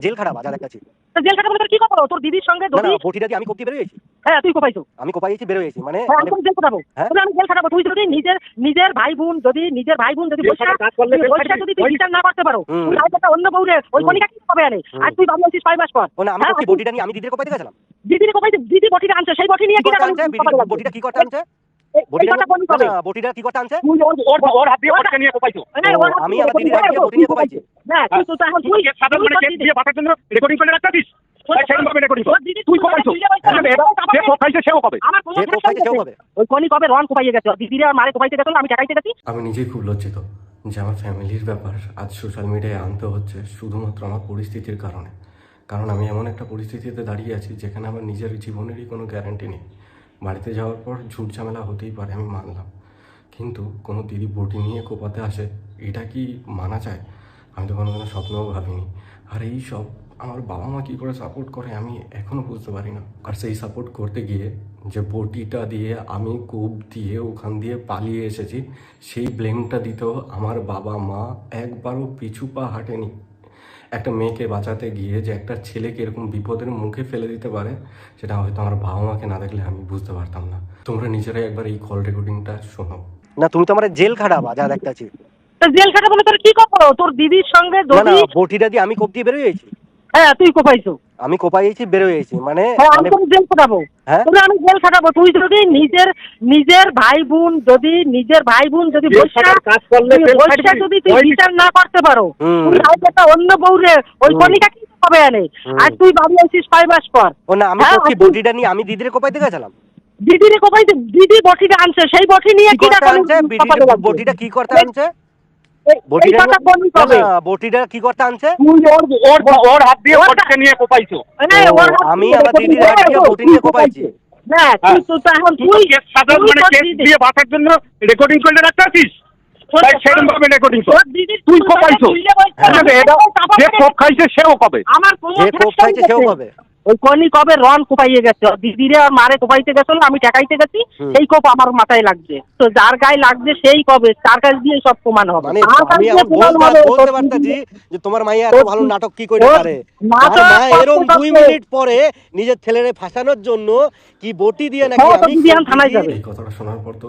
Jail খারাপ আজাদ একটা ছিল তা জেল খাটা বলে তোর কি করব তোর দিদির সঙ্গে যদি বটিটা দিয়ে আমি কপটি বেরোয়েছি। হ্যাঁ তুই কোপাইছো আমি কোপাইছি বেরোয়েছি মানে হ্যাঁ আমি জেল খাটাবো হ্যাঁ? আমি জেল খাটাবো। তুই যদি নিজের নিজের ভাই বোন যদি নিজের ভাই বোন যদি পয়সা খাটবি। যদি তুই বিচার না করতে পারো তুই আজ একটা অন্য বউরে ওই। কনিকা কি হবে আনে আর তুই বাবু আছিস ছয় মাস পর। ও না আমি হ্যাঁ, বটিটা নিয়ে আমি দিদির কোপাইতে গেছিলাম? দিদির কোপাইতে দিদি বটিটা আনছে সেই বটি নিয়ে কি কি করতে আনছে? বটিটা কি করতে আনছে? বটিটা কি করতে আনছে? আমার দিদির হাত দিয়ে বটি নিয়ে কোপাইছি। না তুই তো এখন তুই সাধারণ মানে কেস দিয়ে জন্য রেকর্ডিং করে আমি নিজেই খুব লজ্জিত যে আমার ফ্যামিলির ব্যাপার আজ সোশ্যাল মিডিয়ায় আনতে হচ্ছে শুধুমাত্র আমার পরিস্থিতির কারণে। কারণ আমি এমন একটা পরিস্থিতিতে দাঁড়িয়ে আছি যেখানে আমার নিজের জীবনেরই কোনো গ্যারান্টি নেই। বাড়িতে যাওয়ার পর ঝুট ঝামেলা হতেই পারে, আমি মানলাম। কিন্তু কোনো দিদি বটি নিয়ে কোপাতে আসে, এটা কি মানা যায়? আমি তো কোনো কোনো স্বপ্নও ভাবিনি। আর এই সব আমার বাবা মা কী করে সাপোর্ট করে, আমি এখনও বুঝতে পারি না। আর সেই সাপোর্ট করতে গিয়ে যে বটিটা দিয়ে আমি কূপ দিয়ে ওখান দিয়ে পালিয়ে এসেছি, সেই ব্লেমটা দিতেও আমার বাবা মা একবারও পিছু পা হাঁটেনি। একটা মেয়েকে বাঁচাতে গিয়ে যে একটা ছেলেকে এরকম বিপদের মুখে ফেলে দিতে পারে সেটা হয়তো আমার বাবা মাকে না দেখলে আমি বুঝতে পারতাম না। তোমরা নিজেরাই একবার এই কল রেকর্ডিংটা শোনো। না তুমি তো আমার জেল খাটা ছিল তো জেল খাটা বলে তোর কি করব তোর দিদির সঙ্গে না না আমি কব দিয়ে বেরোয়েছি হ্যাঁ তুই কোপাইছো আমি কোপাইছি বেরোয়েছি মানে হ্যাঁ আমি মানে তোকে জেল খাটাবো। হ্যাঁ? তোকে আমি জেল খাটাবো। তুই যদি নিজের নিজের ভাই বোন যদি নিজের ভাই বোন যদি খাটবি। যদি তুই বিচার না করতে পারো তুই আজ একটা অন্য বউরে ওই। কনিকা কি হবে আনে আর তুই বাড়ি আছিস ছয় মাস পর? ও না আমি হ্যাঁ, আপনি- বটিটা নিয়ে আমি দিদির কোপাইতে গেছিলাম। দিদিরে কোপাইতে দিদি বটিটা আনছে। সেই বটি নিয়ে কি কি করতে আনছে? বটিটা কি করতে আনছে? বটিটা কথা বলি না, কবে কি করতে আনছে? ওর ওর ওর হাত দিয়ে ওটাকে নিয়ে কোপাইছো। না, ও, ওর হাত আমি আমার দিদির হাত দিয়ে বটি নিয়ে কোপাইছি। না তুই তো তো এখন তুই তুই সাধারণ মানে কেস দিয়ে বাঁচার জন্য রেকর্ডিং করে। তাই কোপাইছো। সেও কবে আমার যে কোপ খাইছে সেও গেছে। ওই কনি কবে রন কোপাইয়ে গেছে? দিদিরে আর মারে কোপাইতে গেছিল আমি টেকাইতে গেছি। সেই কোপ আমার মাথায় লাগছে। তো যার গায়ে লাগছে সেই কবে তার কাছ দিয়ে সব প্রমাণ হবে। মানে যে তোমার মাইয়া এত ভালো নাটক কি করে পারে? এরকম দুই মিনিট পরে নিজের ছেলেরে ফাঁসানোর জন্য কি বটি দিয়ে নাকি হ্যাঁ, আমি থানায় যাবে। কথাটা শোনার পর তো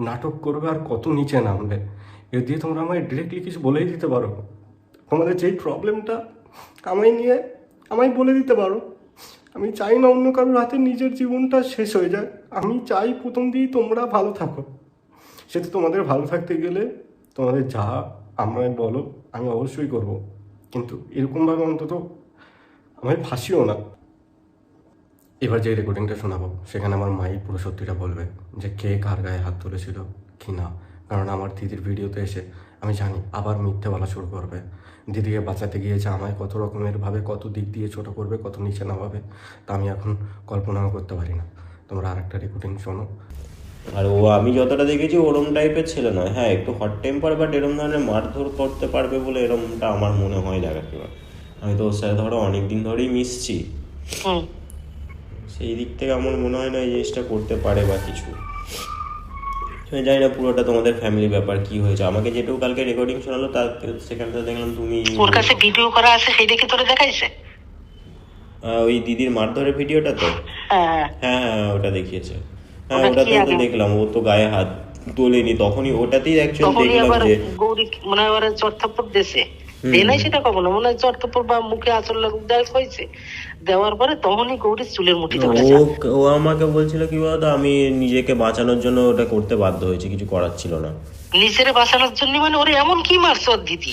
নাটক করবে আর কত নিচে নামবে? এ দিয়ে তোমরা আমায় ডিরেক্টলি কিছু বলেই দিতে পারো। তোমাদের যেই প্রবলেমটা আমায় নিয়ে আমায় বলে দিতে পারো। আমি চাই না অন্য কারোর হাতে নিজের জীবনটা শেষ হয়ে যায়। আমি চাই প্রথম দিয়েই তোমরা ভালো থাকো। সেটা তোমাদের ভালো থাকতে গেলে তোমাদের যা আমায় বলো, আমি অবশ্যই করব। কিন্তু এরকমভাবে অন্তত আমায় ফাঁসিও না। এবার যে রেকর্ডিংটা শোনাবো সেখানে আমার মাই পুরো সত্যিটা বলবে যে কে কার গায়ে হাত তুলেছিল কি না। কারণ আমার দিদির ভিডিওতে এসে আমি জানি আবার মিথ্যে বলা শুরু করবে। দিদিকে বাঁচাতে গিয়ে যে আমায় কত রকমের ভাবে কত দিক দিয়ে ছোট করবে কত নিচে নামাবে তা আমি এখন কল্পনাও করতে পারি না। তোমরা আর একটা রেকর্ডিং শোনো। আর ও আমি যতটা দেখেছি ওরম টাইপের ছেলে নয় হ্যাঁ একটু হট টেম্পার বাট এরম ধরনের মারধর করতে পারবে বলে এরমটা আমার মনে হয় দেখাতে পারে আমি তো ওর সাথে ধরো অনেক দিন ধরেই মিশছি। হুম। সেই দিক থেকে আমার মনে হয় না এই জিনিসটা করতে পারে বা কিছু। আমি জানি না পুরোটা তোমাদের ফ্যামিলি ব্যাপার কি হয়েছে। আমাকে যেটুকু কালকে রেকর্ডিং শোনালো তার সেখানটা দেখলাম তুমি ওর কাছে ভিডিও করা আছে সেই দেখে তোরে দেখাইছে? ওই দিদির মারধরের ভিডিওটা তো? হ্যাঁ। হ্যাঁ হ্যাঁ ওটা দেখিয়েছে। হ্যাঁ ওটা তো দেখলাম ও তো গায়ে হাত তোলেনি। তখনই ওটাতেই অ্যাকচুয়ালি দেখলাম যে গৌরী মনে হয় ওরা চট্টপট দেশে। দে নাই সেটা কখনো? মনে হয় চট্টপট বা মুখে আচল দেওয়া হয়েছে। দেওয়ার পরে তখনই গৌরীর চুলের মুঠি ও ও আমাকে বলছিল কি বলতো আমি নিজেকে বাঁচানোর জন্য ওটা করতে বাধ্য হয়েছি কিছু করার ছিল না। নিজের বাঁচানোর জন্য মানে ওরে এমন কি মারছে দিদি?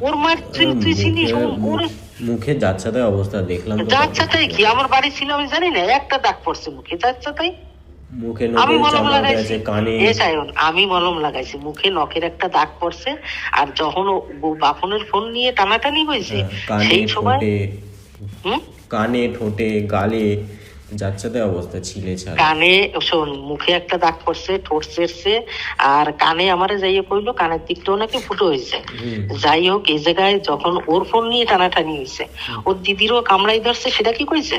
ওর মার তুই তুই চিনিস? ওর মুখে যাচ্ছে অবস্থা দেখলাম তো যাচ্ছে কি? আমার বাড়ি ছিল আমি জানি না একটা দাগ পড়ছে মুখে যাচ্ছে তাই মুখে আমি মলম লাগাইছি। কানে। আমি মলম লাগাইছি মুখে নখের একটা দাগ পড়ছে আর যখন বাপনের ফোন নিয়ে টানাটানি হয়েছে হ্যাঁ, সেই সময় হুম? কানে ঠোঁটে গালে যাচ্ছে অবস্থা ছিলে ছাড়া কানে শোন মুখে একটা দাগ পড়ছে ঠোঁট চেরছে আর কানে আমারে যাইয়ে কইলো কানের দিকটাও নাকি ফুটো হয়েছে যাই হোক এই জায়গায় যখন ওর ফোন নিয়ে টানাটানি হয়েছে ওর দিদিরও কামড়াই ধরছে সেটা কি কইছে?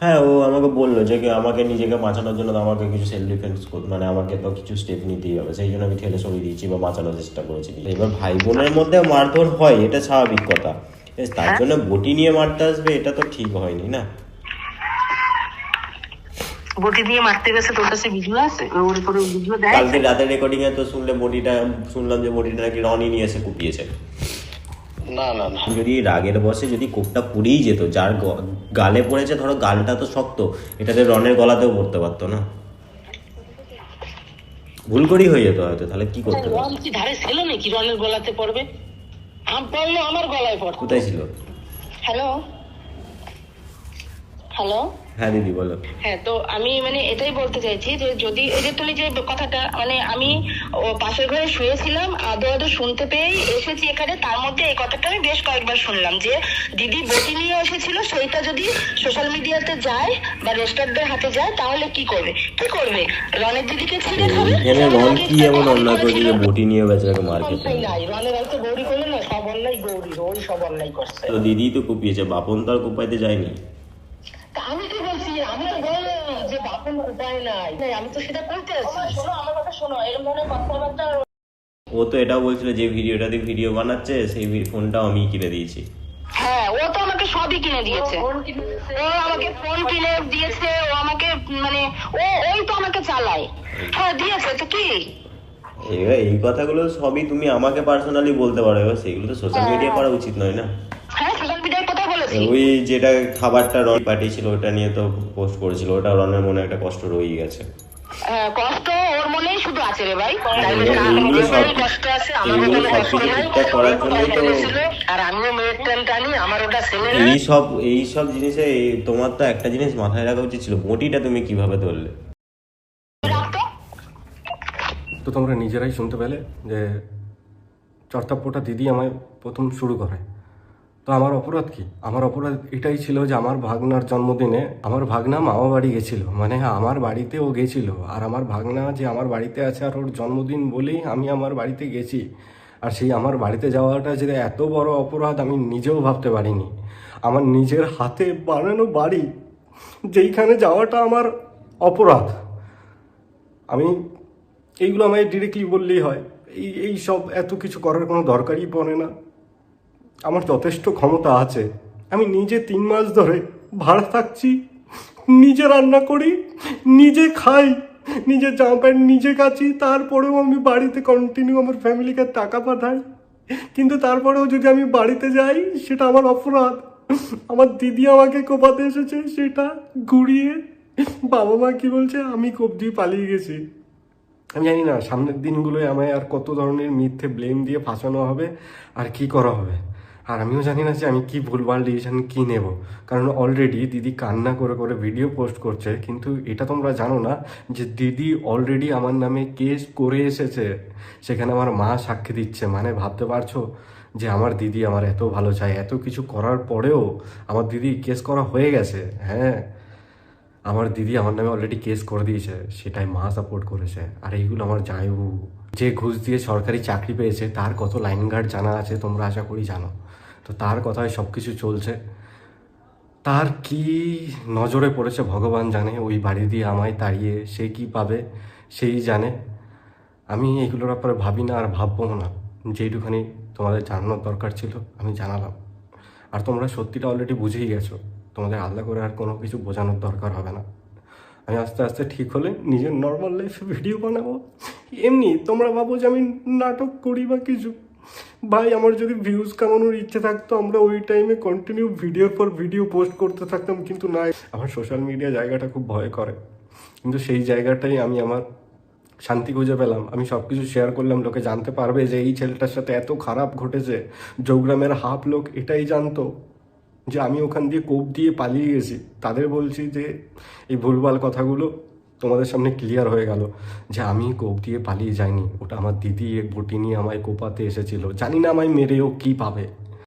হ্যাঁ ও আমাকে বলল যে আমাকে নিজেকে বাঁচানোর জন্য আমাকে কিছু সেলফ ডিফেন্স মানে আমাকে তো কিছু স্টেপ নিতেই হবে সেই জন্য আমি ঠেলে সরিয়ে দিয়েছি বা বাঁচানোর চেষ্টা করেছি। এবার ভাই বোনের মধ্যে মারধর হয় এটা স্বাভাবিক কথা। তার জন্য বটি নিয়ে মারতে আসবে এটা তো ঠিক হয়নি না? বটি দিয়ে মারতে গেছে তোর কাছে ভিডিও আছে? ওর উপরে ভিডিও দেয়? কালকে রাতের রেকর্ডিং এ তো শুনলে বডিটা শুনলাম যে বডিটা নাকি রনি নিয়ে এসে কুপিয়েছে। না না না। যদি রাগের বসে যদি কোপটা পুড়েই যেত যার গালে পড়েছে ধরো গালটা তো শক্ত এটাতে রনের গলাতেও পড়তে পারতো না। ভুল করেই হয়ে যেত হয়তো তাহলে কি করতে পারতো? রন কি ধারে ছিল নাকি? রনের গলাতে পড়বে? আম পড়ল আমার গলায় পড়তো কোথায় ছিল? হ্যালো হ্যালো হ্যাঁ দিদি বলো। হ্যাঁ তো আমি মানে এটাই বলতে চাইছি যে যদি এই যে তুমি যে কথাটা মানে আমি পাশের ঘরে শুয়েছিলাম আদো আদো শুনতে পেয়েই এসেছি এখানে তার মধ্যে এই কথাটা আমি বেশ কয়েকবার শুনলাম যে দিদি বটি নিয়ে এসেছিল সেইটা যদি সোশ্যাল মিডিয়াতে যায় বা রেস্টারদের হাতে যায় তাহলে কি করবে? কি করবে? রনের দিদিকে ছিঁড়ে খাবে? এখানে রন কি এমন অন্যায় করেছে যে বটি নিয়ে বেচারাকে মার খেতে অন্যায় নাই রনের হয়তো গৌরী করলে না সব অন্যায় গৌরী ওই সব অন্যায় করছে। তো দিদি তো কুপিয়েছে বাপন তো আর কুপাইতে যায়নি তা আমি কি বলছি আমি তো বললাম যে নাই নাই, আমি তো সেটা করতে আছি শোনো আমার কথা শোনো এর মনে কথাবার্তা ও তো এটাও বলছিল যে ভিডিওটাতে ভিডিও বানাচ্ছে সেই ফোনটাও আমি কিনে দিয়েছি। হ্যাঁ ও তো আমাকে সবই কিনে দিয়েছে। ও আমাকে ফোন কিনে দিয়েছে ও আমাকে মানে ও ওই তো আমাকে চালায়। হ্যাঁ দিয়েছে তো কি? এই কথাগুলো সবই তুমি আমাকে পার্সোনালি বলতে পারো এবার সেগুলো তো সোশ্যাল মিডিয়া করা উচিত নয় না হ্যাঁ সোশ্যাল মিডিয়ার কথা বলেছি ওই যেটা খাবারটা রন পাঠিয়েছিল ওটা নিয়ে তো পোস্ট করেছিল। ওটা রনের মনে একটা কষ্ট রয়েই গেছে। হ্যাঁ, কষ্ট ওর মনেই শুধু আছে রে ভাই। সব কষ্ট আছে আমার কষ্ট ঠিকঠাক করার জন্যই তো আর আমিও মেয়ের টান টানি আমার ওটা ছেলে এই সব এই সব জিনিসে তোমার তো একটা জিনিস মাথায় রাখা উচিত ছিল বটিটা তুমি কীভাবে ধরলে? তো তোমরা নিজেরাই শুনতে পেলে যে চর্তাপ্পটা দিদি আমায় প্রথম শুরু করে। তো আমার অপরাধ কি? আমার অপরাধ এটাই ছিল যে আমার ভাগনার জন্মদিনে আমার ভাগনা মামা বাড়ি গেছিল। মানে আমার বাড়িতে ও গেছিল। আর আমার ভাগনা যে আমার বাড়িতে আছে আর ওর জন্মদিন বলেই আমি আমার বাড়িতে গেছি। আর সেই আমার বাড়িতে যাওয়াটা যে এত বড় অপরাধ আমি নিজেও ভাবতে পারিনি। আমার নিজের হাতে বানানো বাড়ি, যেইখানে যাওয়াটা আমার অপরাধ। আমি এইগুলো আমায় ডিরেক্টলি বললেই হয়। এই এই সব এত কিছু করার কোনো দরকারই পড়ে না। আমার যথেষ্ট ক্ষমতা আছে। আমি নিজে তিন মাস ধরে ভাড়া থাকছি, নিজে রান্না করি, নিজে খাই, নিজে জামা প্যান্ট নিজে কাচি, তারপরেও আমি বাড়িতে কন্টিনিউ আমার ফ্যামিলিকে টাকা পাঠাই। কিন্তু তারপরেও যদি আমি বাড়িতে যাই, সেটা আমার অপরাধ। আমার দিদি আমাকে কোপাতে এসেছে, সেটা ঘুরিয়ে বাবা মা কি বলছে, আমি দিয়ে পালিয়ে গেছি। আমি জানি না, সামনের দিনগুলোয় আমায় আর কত ধরনের মিথ্যে ব্লেম দিয়ে ফাঁসানো হবে, আর কি করা হবে। আর আমিও জানি না যে আমি কি ভুলভাল ডিসিশন কী নেব। কারণ অলরেডি দিদি কান্না করে করে ভিডিও পোস্ট করছে, কিন্তু এটা তোমরা জানো না যে দিদি অলরেডি আমার নামে কেস করে এসেছে। সেখানে আমার মা সাক্ষী দিচ্ছে। মানে ভাবতে পারছ যে আমার দিদি আমার এত ভালো চায়, এত কিছু করার পরেও আমার দিদি কেস করা হয়ে গেছে। হ্যাঁ আমার দিদি আমার নামে অলরেডি কেস করে দিয়েছে। সেটাই মা সাপোর্ট করেছে। আর এইগুলো আমার জায়বু যে ঘুষ দিয়ে সরকারি চাকরি পেয়েছে, তার কত লাইন গার্ড জানা আছে তোমরা আশা করি জানো। তো তার কথায় সব কিছু চলছে। তার কি নজরে পড়েছে ভগবান জানে, ওই বাড়ি দিয়ে আমায় তাড়িয়ে সে কি পাবে, সেই জানে। আমি এইগুলোর ব্যাপারে ভাবি না আর ভাববো না। যেইটুখানি তোমাদের জানানোর দরকার ছিল, আমি জানালাম। আর তোমরা সত্যিটা অলরেডি বুঝেই গেছো, তোমাদের আলাদা করে আর কোনো কিছু বোঝানোর দরকার হবে না। আমি আস্তে আস্তে ঠিক হলে নিজের নর্মাল লাইফে ভিডিও বানাবো। এমনি তোমরা ভাবো যে আমি নাটক করি বা কিছু। ভাই, আমার যদি ভিউজ কামানোর ইচ্ছে থাকতো, আমরা ওই টাইমে কন্টিনিউ ভিডিওর পর ভিডিও পোস্ট করতে থাকতাম, কিন্তু না আমার সোশ্যাল মিডিয়া জায়গাটা খুব ভয় করে। কিন্তু সেই জায়গাটাই আমি আমার শান্তি খুঁজে পেলাম। আমি সব কিছু শেয়ার করলাম, লোকে জানতে পারবে যে এই ছেলেটার সাথে এত খারাপ ঘটেছে। যোগগ্রামের হাফ লোক এটাই জানতো যে আমি ওখান দিয়ে কোপ দিয়ে পালিয়ে গেছি। তাদের বলছি যে, এই ভুলভাল কথাগুলো তোমাদের সামনে ক্লিয়ার হয়ে গেল যে আমি কোপ দিয়ে পালিয়ে যাইনি। ওটা আমার দিদি, এক বটি নিয়ে আমায় কোপাতে এসেছিল। জানি না আমায় মেরেও কি পাবে।